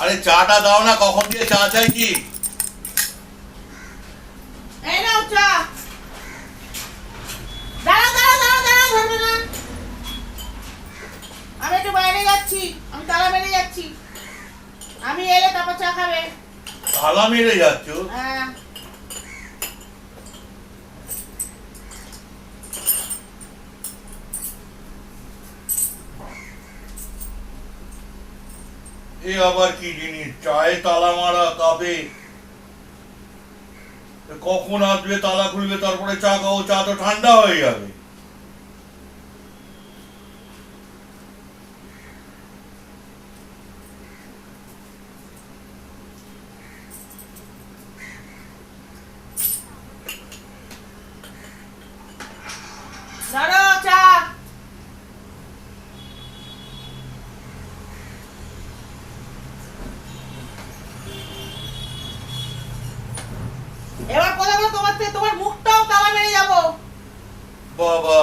আরে চাটা দাও না কখন দিয়ে চা চাই কি? এই নাও চা। ধরবে না। আমি একটু বাইরে যাচ্ছি আমি তালা মেরে যাচ্ছি। আমি এলে তারপর চা খাবে। তালা মেরে যাচ্ছ? হ্যাঁ। এ আবার কি জিনিস? চায়ে তালা মারা কাপে কখন আসবে, তালা খুলবে, তারপরে চা খাও, চা তো ঠান্ডা হয়ে যাবে। ধরো চা এবার কথা বলো তোমার থেকে তোমার মুখটাও তালা মেরে যাব। বাবা।